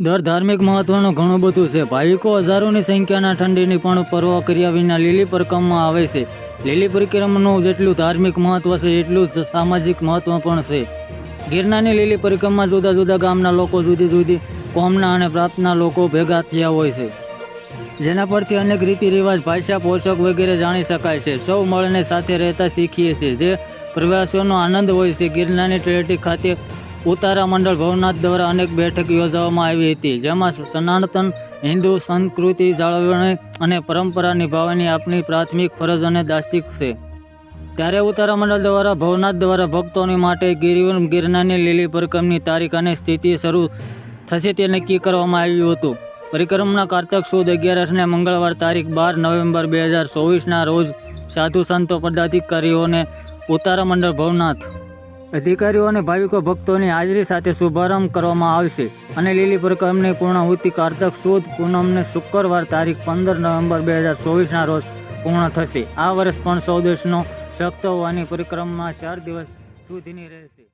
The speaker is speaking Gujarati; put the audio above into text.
દર ધાર્મિક મહત્વનું ઘણું બધું છે. ભાવિકો હજારોની સંખ્યાના ઠંડીની પણ પરવા કર્યા વિના લીલી પરકમમાં આવે છે. લીલી પરિક્રમાનું જેટલું ધાર્મિક મહત્વ છે, એટલું જ સામાજિક મહત્વ પણ છે. ગિરનારની લીલી પરિક્રમમાં જુદા જુદા ગામના લોકો જુદી જુદી કોમના અને પ્રાંતના લોકો ભેગા થયા હોય છે. જેના પરથી અનેક રીતિ રિવાજ, ભાષા, પોષક વગેરે જાણી શકાય છે. સૌ મળીને સાથે રહેતા શીખીએ છીએ. જે પ્રવાસીઓનો આનંદ હોય છે. ગિરનારની ટ્રેટી ખાતે ઉતારા મંડળ ભવનાથ દ્વારા અનેક બેઠક યોજવામાં આવી હતી, જેમાં સનાતન, હિન્દુ, સંસ્કૃતિ, જાળવણી અને પરંપરા નિભાવવાની આપણી પ્રાથમિક ફરજ અને દાસ્તિક છે. ત્યારે ઉતારા મંડળ દ્વારા, ભવનાથ દ્વારા ભક્તોની માટે ગિરિવન ગિરનારની લીલી પરિક્રમની તારીખ અને સ્થિતિ શરૂ થશે તે નક્કી કરવામાં આવ્યું હતું. પરિક્રમના કારતક સુદ અગિયારસને મંગળવાર તારીખ બાર નવેમ્બર બે હજાર ચોવીસના રોજ સાધુ સંતો પદાધિકારીઓને ઉતારા મંડળ ભવનાથ અધિકારીઓ અને ભાવિકો ભક્તોની હાજરી સાથે શુભારંભ કરવામાં આવશે અને લીલી પરિક્રમની પૂર્ણાહુતિ કારતક સુદ પૂનમને શુક્રવાર તારીખ પંદર નવેમ્બર બે હજાર ચોવીસના રોજ પૂર્ણ થશે. આ વર્ષ પણ સૌદેશનો શક્ત હોવાની પરિક્રમા ચાર દિવસ સુધીની રહેશે.